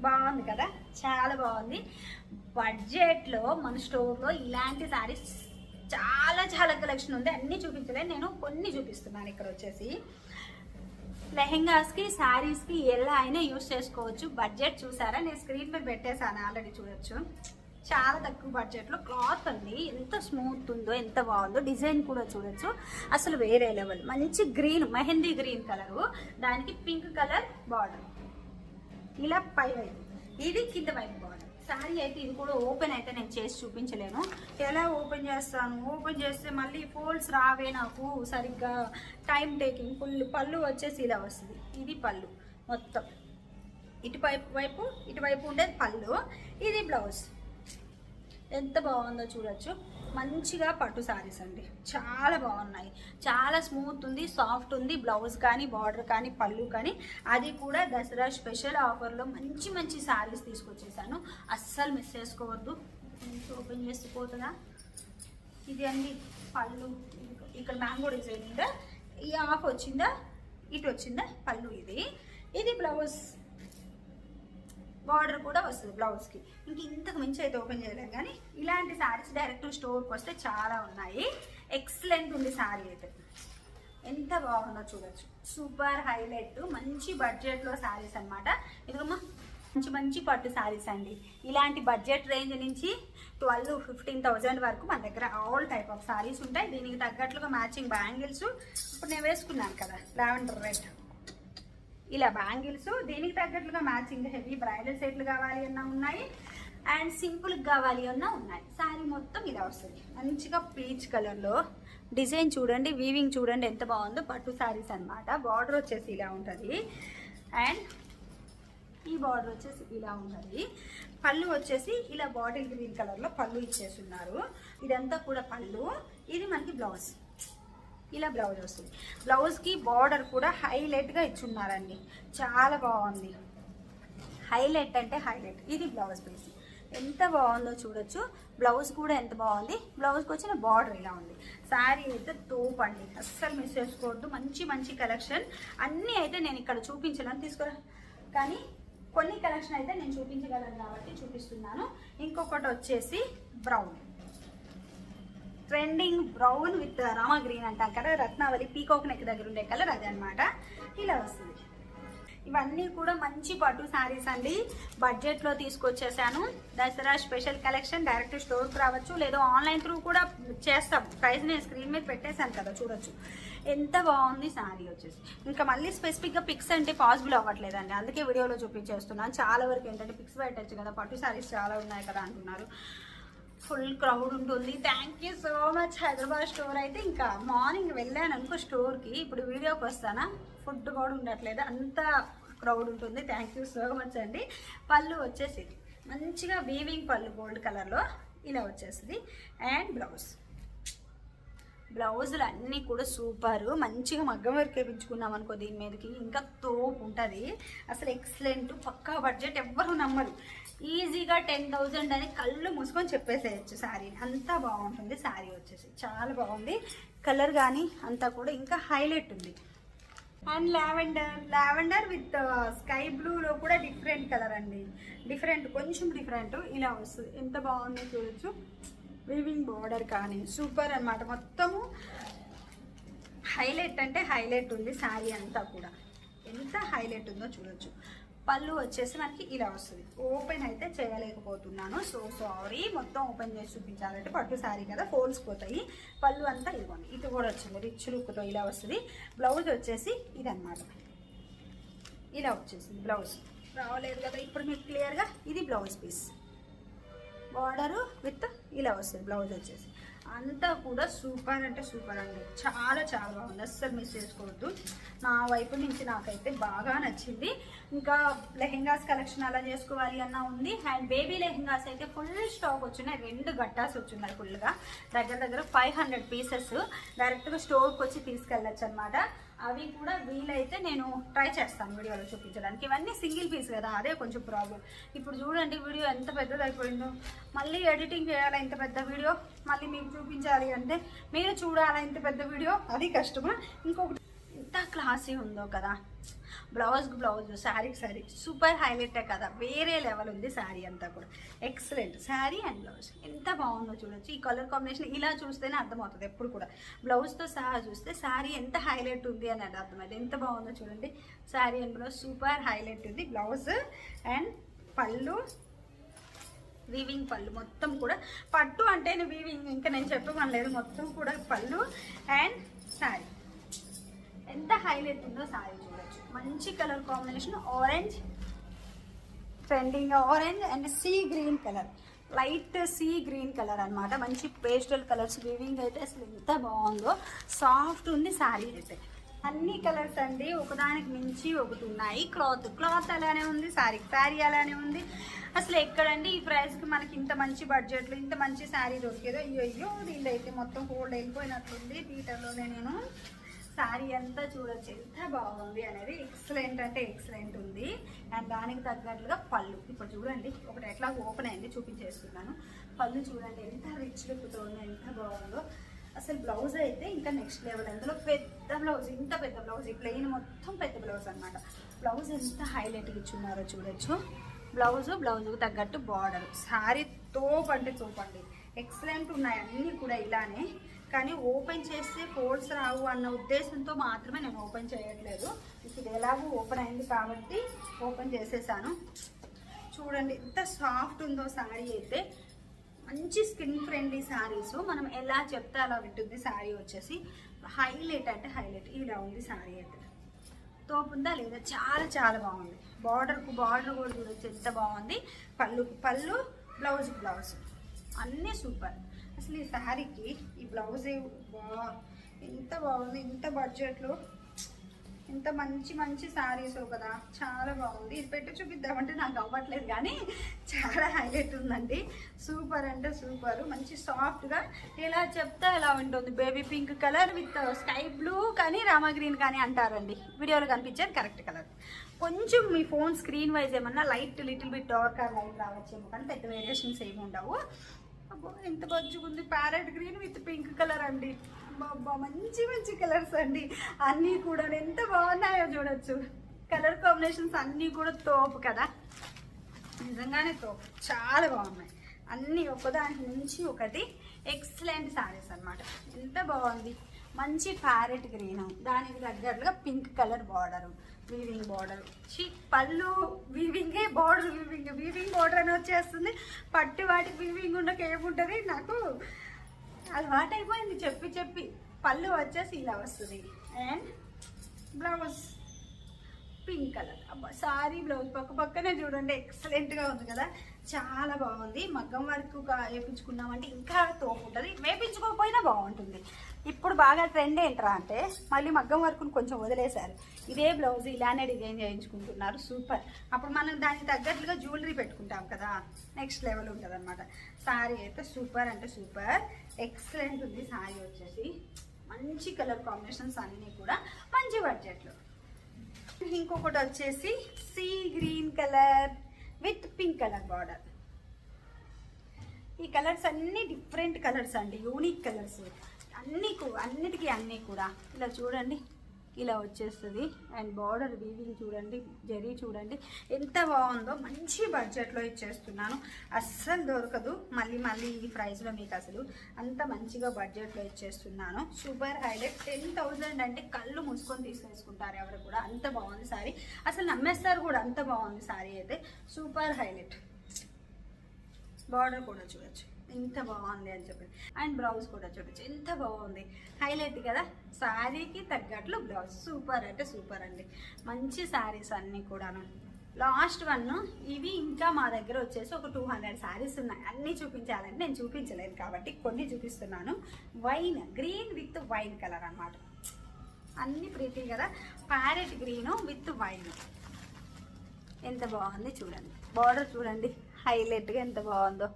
బాగుంది కదా? చాలా బాగుంది. బడ్జెట్లో మన స్టోర్లో ఇలాంటి శారీస్ చాలా చాలా కలెక్షన్ ఉంది. అన్నీ చూపించలేదు నేను కొన్ని చూపిస్తున్నాను. ఇక్కడ వచ్చేసి లెహెంగాస్కి శారీస్కి ఎలా అయినా యూస్ చేసుకోవచ్చు. బడ్జెట్ చూసారా? నేను స్క్రీన్ మీద పెట్టేశాను ఆల్రెడీ చూడొచ్చు. చాలా తక్కువ బడ్జెట్లో. క్లాత్ అండి ఎంత స్మూత్ ఉందో ఎంత బాగుందో డిజైన్ కూడా చూడొచ్చు. అసలు వేరే లెవెల్. మంచి గ్రీన్ మెహందీ గ్రీన్ కలరు. దానికి పింక్ కలర్ బార్డర్. ఇలా పై వైపు. ఇది కింద వైపు బార్డర్. శారీ అయితే ఇది కూడా ఓపెన్ అయితే నేను చేసి చూపించలేను. ఎలా ఓపెన్ చేస్తాను? ఓపెన్ చేస్తే మళ్ళీ ఫోల్డ్స్ రావే నాకు. సరిగ్గా టైం టేకింగ్ ఫుల్ పళ్ళు వచ్చేసి ఇలా వస్తుంది. ఇది పళ్ళు మొత్తం. ఇటువైపు వైపు ఇటువైపు ఉండేది పళ్ళు. ఇది బ్లౌజ్ ఎంత బాగుందో చూడొచ్చు. మంచిగా పట్టు సారీస్ అండి. చాలా బాగున్నాయి. చాలా స్మూత్ ఉంది సాఫ్ట్ ఉంది. బ్లౌజ్ కానీ బార్డర్ కానీ పళ్ళు కానీ అది కూడా దసరా స్పెషల్ ఆఫర్లో మంచి మంచి శారీస్ తీసుకొచ్చేసాను. అస్సలు మిస్ చేసుకోవద్దు. ఓపెన్ చేసి పోతుందా ఇది అండి పళ్ళు. ఇక్కడ మ్యాంగో డిజైన్ ఉందా? ఈ ఆఫ్ వచ్చిందా? ఇటు వచ్చిందా? పళ్ళు ఇది. ఇది బ్లౌజ్ బార్డర్ కూడా వస్తుంది బ్లౌజ్కి. ఇంక ఇంతకు మించి అయితే ఓపెన్ చేయలేం కానీ ఇలాంటి శారీస్ డైరెక్ట్ స్టోర్కి వస్తే చాలా ఉన్నాయి. ఎక్సలెంట్ ఉంది శారీ అయితే. ఎంత బాగుందో చూడొచ్చు. సూపర్ హైలైట్ మంచి బడ్జెట్లో శారీస్ అనమాట ఇదిగమ్మా మంచి మంచి పట్టు శారీస్ అండి. ఇలాంటి బడ్జెట్ రేంజ్ నుంచి ట్వెల్వ్ ఫిఫ్టీన్ థౌజండ్ వరకు మన దగ్గర ఆల్ టైప్ ఆఫ్ శారీస్ ఉంటాయి. దీనికి తగ్గట్లుగా మ్యాచింగ్ బ్యాంగిల్స్. ఇప్పుడు నేను వేసుకున్నాను కదా లావెండర్ రెడ్ ఇలా బ్యాంగిల్స్ దీనికి తగ్గట్లుగా మ్యాచింగ్ హెవీ బ్రైడల్ సెట్లు కావాలి అన్నా ఉన్నాయి. అండ్ సింపుల్ కావాలి అన్నా ఉన్నాయి. శారీ మొత్తం ఇలా వస్తుంది. మంచిగా పీచ్ కలర్లో. డిజైన్ చూడండి వీవింగ్ చూడండి ఎంత బాగుందో. పట్టు శారీస్ అన్నమాట. బార్డర్ వచ్చేసి ఇలా ఉంటుంది. అండ్ ఈ బార్డర్ వచ్చేసి ఇలా ఉంటుంది. పళ్ళు వచ్చేసి ఇలా బాటిల్ గ్రీన్ కలర్లో పళ్ళు ఇచ్చేస్తున్నారు. ఇదంతా కూడా పళ్ళు. ఇది మనకి బ్లౌజ్. ఇలా బ్లౌజ్ వస్తుంది. బ్లౌజ్కి బార్డర్ కూడా హైలైట్గా ఇచ్చున్నారండి. చాలా బాగుంది. హైలైట్ అంటే హైలైట్. ఇది బ్లౌజ్ పీస్. ఎంత బాగుందో చూడొచ్చు. బ్లౌజ్ కూడా ఎంత బాగుంది. బ్లౌజ్కి వచ్చిన బార్డర్ ఇలా ఉంది. శారీ అయితే తోపు అండి. అస్సలు మిస్ చేసుకోవద్దు. మంచి మంచి కలెక్షన్. అన్నీ అయితే నేను ఇక్కడ చూపించలేను. తీసుకురా. కానీ కొన్ని కలెక్షన్ అయితే నేను చూపించగలను కాబట్టి చూపిస్తున్నాను. ఇంకొకటి వచ్చేసి brown. Trending brown with Rama green అంటాం కదా రత్నావళి పీకాక్ నెక్ దగ్గర ఉండే కలర్ అదే అనమాట ఇలా వస్తుంది. ఇవన్నీ కూడా మంచి పట్టు శారీస్ అండి. బడ్జెట్లో తీసుకొచ్చేసాను. దసరా స్పెషల్ కలెక్షన్ డైరెక్ట్ స్టోర్కి రావచ్చు. లేదా ఆన్లైన్ త్రూ కూడా చేస్తాం. ప్రైస్ నేను స్క్రీన్ మీద పెట్టేశాను కదా చూడొచ్చు. ఎంత బాగుంది శారీ వచ్చేసి. ఇంకా మళ్ళీ స్పెసిఫిక్గా పిక్స్ అంటే పాసిబుల్ అవ్వట్లేదండి. అందుకే వీడియోలో చూపించేస్తున్నాను. చాలా వరకు ఏంటంటే పిక్స్ పెట్టచ్చు కదా పట్టు శారీస్ చాలా ఉన్నాయి కదా అంటున్నారు. ఫుల్ క్రౌడ్ ఉంటుంది. Thank you so much Hyderabad store అయితే. ఇంకా మార్నింగ్ వెళ్ళాను అనుకో స్టోర్కి. ఇప్పుడు వీడియోకి వస్తానా? ఫుడ్ కూడా ఉండట్లేదు. అంత క్రౌడ్ ఉంటుంది. థ్యాంక్ యూ సో మచ్ అండి. పళ్ళు వచ్చేసి మంచిగా వీవింగ్ పళ్ళు గోల్డ్ కలర్లో ఇలా వచ్చేసింది. అండ్ బ్లౌజ్ బ్లౌజులు అన్నీ కూడా సూపర్. మంచిగా మగ్గం వర్క్ వేయించుకున్నాం అనుకో దీని మీదకి. ఇంకా తోపు ఉంటుంది. అసలు ఎక్సలెంట్ పక్కా బడ్జెట్ ఎవ్వరూ నమ్మరు. ఈజీగా టెన్ థౌజండ్ అని కళ్ళు మూసుకొని చెప్పేసేయచ్చు శారీ అంతా బాగుంటుంది శారీ వచ్చేసి. చాలా బాగుంది. కలర్ కానీ అంతా కూడా ఇంకా హైలైట్ ఉంది. And lavender lavender with sky బ్లూలో కూడా డిఫరెంట్ కలర్ అండి. డిఫరెంట్ కొంచెం డిఫరెంట్ ఇలా వస్తుంది. ఎంత బాగుందో చూడొచ్చు. వీవింగ్ బార్డర్ కానీ సూపర్ అన్నమాట. మొత్తము హైలైట్ అంటే హైలైట్ ఉంది శారీ అంతా కూడా. ఎంత హైలైట్ ఉందో చూడొచ్చు. పళ్ళు వచ్చేసి మనకి ఇలా వస్తుంది. ఓపెన్ అయితే చేయలేకపోతున్నాను. So sorry. మొత్తం ఓపెన్ చేసి చూపించాలంటే పట్టు శారీ కదా ఫోల్స్ పోతాయి. పళ్ళు అంతా ఇవ్వండి. ఇది కూడా వచ్చింది. రిచ్ లుక్తో ఇలా వస్తుంది. బ్లౌజ్ వచ్చేసి ఇదన్నమాట. ఇలా వచ్చేసింది బ్లౌజ్. రావలేదు కదా. ఇప్పుడు మీకు క్లియర్గా ఇది బ్లౌజ్ పీస్. బార్డరు విత్ ఇలా వస్తుంది బ్లౌజ్ వచ్చేసి. అంతా కూడా సూపర్ అంటే సూపర్ అండి. చాలా చాలా బాగుంది. అస్సలు మిస్ చేసుకోవద్దు. నా వైపు నుంచి నాకైతే బాగా నచ్చింది. ఇంకా లెహెంగాస్ కలెక్షన్ అలా చేసుకోవాలి అన్న ఉంది. అండ్ బేబీ లెహెంగాస్ అయితే ఫుల్ స్టాక్ వచ్చినాయి. రెండు గట్టాస్ వచ్చున్నాయి ఫుల్గా. దగ్గర దగ్గర ఫైవ్ హండ్రెడ్ పీసెస్ డైరెక్ట్గా స్టోర్కి వచ్చి తీసుకెళ్ళచ్చు అనమాట అవి కూడా వీలైతే నేను ట్రై చేస్తాను వీడియోలో చూపించడానికి. ఇవన్నీ సింగిల్ పీస్ కదా అదే కొంచెం ప్రాబ్లం ఇప్పుడు చూడండి వీడియో ఎంత పెద్దది అయిపోయిందో మళ్ళీ ఎడిటింగ్ చేయాలి ఇంత పెద్ద వీడియో? మళ్ళీ మీకు చూపించాలి అంటే మీరు చూడాలి ఇంత పెద్ద వీడియో? అది కష్టమా? ఇంకొకటి ఎంత క్లాసీ ఉందో కదా. బ్లౌజ్ బ్లౌజ్ శారీకి శారీ సూపర్ హైలైటే కదా. వేరే లెవెల్ ఉంది శారీ అంతా కూడా. Excellent sari and blouse. ఎంత బాగుందో చూడొచ్చు. ఈ కలర్ కాంబినేషన్ ఇలా చూస్తేనే అర్థమవుతుంది ఎప్పుడు కూడా. బ్లౌజ్తో సహా చూస్తే శారీ ఎంత హైలైట్ ఉంది అని అర్థమైంది. ఎంత బాగుందో చూడండి. Sari and blouse super highlight ఉంది. బ్లౌజ్ అండ్ పళ్ళు. వీవింగ్ పళ్ళు మొత్తం కూడా. పట్టు అంటేనే వీవింగ్ ఇంకా నేను చెప్పమనలేదు. మొత్తం కూడా పళ్ళు అండ్ శారీ. ఎంత హైలైట్ ఉందో శారీ చూడొచ్చు. మంచి colour combination. Orange trending orange and sea green colour light sea green colour అన్నమాట. మంచి పేస్టల్ కలర్స్ వివింగ్ అయితే అసలు ఎంత బాగుందో. సాఫ్ట్ ఉంది శారీ అయితే. అన్ని కలర్స్ అండి. ఒకదానికి మించి ఒకటి ఉన్నాయి. క్లాత్ క్లాత్ అలానే ఉంది. శారీ శారీ అలానే ఉంది. అసలు ఎక్కడండి ఈ ప్రైస్కి మనకి ఇంత మంచి బడ్జెట్లో ఇంత మంచి శారీ దొరికేదో? అయ్యో అయ్యో దీనిలో అయితే మొత్తం హోల్డ్ వెళ్ళిపోయినట్లుంది. పీటర్లోనే నేను శారీ అంతా చూడొచ్చు. ఎంత బాగుంది అనేది ఎక్సలెంట్ అంటే ఎక్సలెంట్ ఉంది. అండ్ దానికి తగ్గట్లుగా పళ్ళు. ఇప్పుడు చూడండి ఒకటి ఎట్లా ఓపెన్ అయింది చూపించేస్తున్నాను. పళ్ళు చూడండి ఎంత రిచ్ లుక్తో ఉందో ఎంత బాగుందో. అసలు బ్లౌజ్ అయితే ఇంకా నెక్స్ట్ లెవెల్ అందులో పెద్ద బ్లౌజ్ ఇంత పెద్ద బ్లౌజ్ ఈ ప్లెయిన్ మొత్తం పెద్ద బ్లౌజ్ అన్నమాట. బ్లౌజ్ ఎంత హైలైట్గా ఇచ్చున్నారో చూడొచ్చు. బ్లౌజ్ బ్లౌజ్కి తగ్గట్టు బార్డర్ శారీ తోపు తోపండి. ఎక్సలెంట్ ఉన్నాయి అన్నీ కూడా ఇలానే. కానీ ఓపెన్ చేస్తే ఫోల్డ్స్ రావు అన్న ఉద్దేశంతో మాత్రమే నేను ఓపెన్ చేయట్లేదు. ఇప్పుడు ఎలాగో ఓపెన్ అయింది కాబట్టి ఓపెన్ చేసేసాను. చూడండి ఎంత సాఫ్ట్ ఉందో శారీ అయితే మంచి స్కిన్ ఫ్రెండ్లీ సారీస్. మనం ఎలా చెప్తే అలా ఉంటుంది సారీ వచ్చేసి. హైలైట్ అంటే హైలైట్ ఇలా ఉంది సారీ అయితే. తోపు ఉందా లేదా? చాలా చాలా బాగుంది. బార్డర్కు బార్డర్ కూడా చూడొచ్చు ఎంత బాగుంది. పళ్ళు పళ్ళు బ్లౌజ్ బ్లౌజ్ అన్నీ సూపర్ అసలు ఈ శారీకి ఈ బ్లౌజ్ బా ఎంత బాగుంది ఇంత బడ్జెట్లో. ఇంత మంచి మంచి శారీస్ కదా చాలా బాగుంది. ఇది పెట్టి చూపిద్దామంటే నాకు అవ్వట్లేదు కానీ చాలా హైలైట్ ఉందండి. సూపర్ అంటే సూపర్. మంచి సాఫ్ట్గా ఎలా చెప్తే ఎలా ఉంటుంది. Baby pink colour with sky blue కానీ రామా గ్రీన్ కానీ అంటారండి. వీడియోలో కనిపించేది కరెక్ట్ కలర్. కొంచెం మీ ఫోన్ స్క్రీన్ వైజ్ ఏమన్నా లైట్ లిటిల్ బిట్ డార్క్ ఆ లైట్ రావచ్చేమో కానీ పెద్ద వేరియేషన్స్ ఏమి ఉండవు. అబ్బో ఎంత మంచిగుంది parrot green with pink colour అండి. అబ్బా మంచి మంచి కలర్స్ అండి. అన్నీ కూడా ఎంత బాగున్నాయో చూడొచ్చు. కలర్ కాంబినేషన్స్ అన్నీ కూడా తోపు కదా. నిజంగానే తోపు. చాలా బాగున్నాయి. అన్నీ ఒకదానికి నుంచి ఒకటి ఎక్సలెంట్ శారీస్ అన్నమాట. ఎంత బాగుంది. మంచి ప్యారెట్ గ్రీన్. దానికి తగ్గట్టుగా pink colour border. Weaving border చీ పళ్ళు వీవింగే బార్డర్ వీవింగ్ వీవింగ్ బార్డర్ అని వచ్చేస్తుంది. పట్టు వాటికి వీవింగ్ ఉండక ఏముంటుంది? నాకు అలవాటు అయిపోయింది చెప్పి చెప్పి. పళ్ళు వచ్చేసి ఇలా వస్తుంది. అండ్ బ్లౌజ్ పింక్ కలర్ అబ్బా సారీ బ్లౌజ్ పక్క పక్కనే చూడండి. ఎక్సలెంట్గా ఉంది కదా. చాలా బాగుంది. మగ్గం వర్క్ వేయించుకున్నామంటే ఇంకా తోపు ఉంటుంది. వేయించుకోకపోయినా బాగుంటుంది. ఇప్పుడు బాగా ట్రెండ్ ఏంట్రా అంటే మళ్ళీ మగ్గం వర్క్ను కొంచెం వదిలేశారు. ఇదే బ్లౌజ్ ఇలానే డిజైన్ చేయించుకుంటున్నారు. సూపర్ అప్పుడు మనం దానికి తగ్గట్లుగా జ్యువెలరీ పెట్టుకుంటాం కదా. నెక్స్ట్ లెవెల్ ఉంటుంది అనమాట సారీ అయితే సూపర్ అంటే సూపర్ ఎక్సలెంట్ ఉంది సారీ వచ్చేసి. మంచి కలర్ కాంబినేషన్స్ అన్నీ కూడా మంచి బడ్జెట్లో ఇంకొకటి వచ్చేసి sea green colour with pink colour border ఈ కలర్స్ అన్నీ డిఫరెంట్ కలర్స్ అండి. యూనిక్ కలర్స్ అన్నీ అన్నిటికీ అన్నీ కూడా. ఇలా చూడండి. ఇలా వచ్చేస్తుంది. అండ్ బార్డర్ వీవింగ్ చూడండి జరీ చూడండి ఎంత బాగుందో మంచి బడ్జెట్లో ఇచ్చేస్తున్నాను. అస్సలు దొరకదు. మళ్ళీ మళ్ళీ ఈ ప్రైస్లో మీకు అసలు అంత మంచిగా బడ్జెట్లో ఇచ్చేస్తున్నాను. సూపర్ హైలైట్ టెన్ థౌజండ్ అంటే కళ్ళు మూసుకొని తీసేసుకుంటారు ఎవరు కూడా. అంత బాగుంది సారీ అసలు నమ్మేస్తారు కూడా అంత బాగుంది సారీ అయితే. సూపర్ హైలైట్ బార్డర్ కూడా చూడొచ్చు. ఇంత బాగుంది అని చెప్పి అండ్ బ్లౌజ్ కూడా చూడొచ్చు. ఎంత బాగుంది. హైలైట్ కదా? శారీకి తగ్గట్లు బ్లౌజ్. సూపర్ అంటే సూపర్ అండి. మంచి శారీస్ అన్నీ కూడాను. లాస్ట్ వన్ ఇవి ఇంకా మా దగ్గర వచ్చేసి ఒక టూ హండ్రెడ్ శారీస్ ఉన్నాయి. అన్నీ చూపించాలంటే నేను చూపించలేదు కాబట్టి కొన్ని చూపిస్తున్నాను. Wine green with wine colour అన్నమాట. అన్ని ప్రీతి కదా? ప్యారెట్ గ్రీన్ విత్ వైన్ ఎంత బాగుంది చూడండి. బార్డర్ చూడండి. హైలైట్గా ఎంత బాగుందో.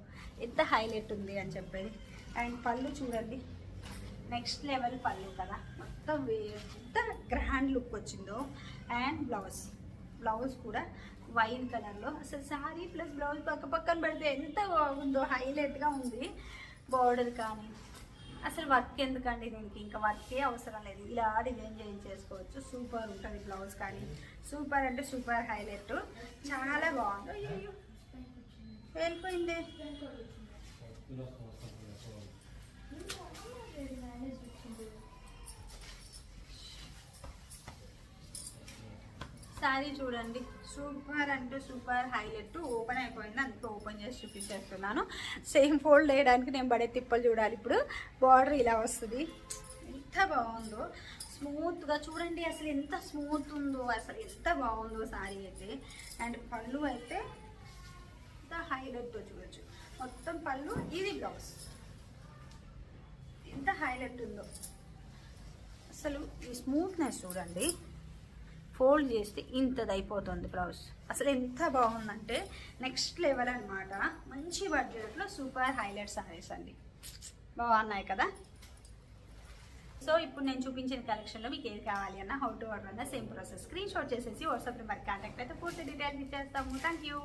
ఎంత హైలైట్ ఉంది అని చెప్పేది. అండ్ పళ్ళు చూడండి. నెక్స్ట్ లెవెల్ పళ్ళు కదా. మొత్తం ఎంత గ్రాండ్ లుక్ వచ్చిందో. And blouse. బ్లౌజ్ కూడా వైన్ కలర్లో. అసలు శారీ ప్లస్ బ్లౌజ్ పక్క పక్కన పెడితే ఎంత బాగుందో. హైలైట్గా ఉంది. బార్డర్ కానీ. అసలు వర్క్ ఎందుకండి దీనికి? ఇంకా వర్కే అవసరం లేదు. ఇలా డిజైన్ చేయించేసుకోవచ్చు సూపర్ ఉంటుంది బ్లౌజ్ కానీ. సూపర్ అంటే సూపర్ హైలైట్. చాలా బాగుంది. వెళ్ళిపోయింది. సారీ చూడండి. సూపర్ అంటే సూపర్ హైలైట్. ఓపెన్ అయిపోయింది. అందుకే ఓపెన్ చేసి చూపించేస్తున్నాను. సేమ్ ఫోల్డ్ వేయడానికి నేను పడే తిప్పలు చూడాలి ఇప్పుడు. బార్డర్ ఇలా వస్తుంది. ఎంత బాగుందో. స్మూత్గా చూడండి అసలు ఎంత స్మూత్ ఉందో అసలు ఎంత బాగుందో సారీ అయితే. అండ్ పళ్ళు అయితే ఎంత హైలైట్తో చూడొచ్చు మొత్తం పళ్ళు ఇది బ్లౌజ్ ఎంత హైలైట్ ఉందో. అసలు ఈ స్మూత్నెస్ చూడండి. ఫోల్డ్ చేస్తే ఇంతది అయిపోతుంది బ్లౌజ్ అసలు ఎంత బాగుందంటే నెక్స్ట్ లెవెల్ అన్నమాట. మంచి బడ్జెట్లో సూపర్ హైలైట్ సారీస్ అండి. బాగున్నాయి కదా? సో ఇప్పుడు నేను చూపించిన కలెక్షన్లో మీకు ఏది కావాలి అన్న హౌ టు ఆర్డర్ అన్న సేమ్ ప్రాసెస్ స్క్రీన్ షాట్ చేసేసి వాట్సాప్ నెంబర్ కాంటాక్ట్ అయితే పూర్తి డీటెయిల్స్ ఇచ్చేస్తాము. Thank you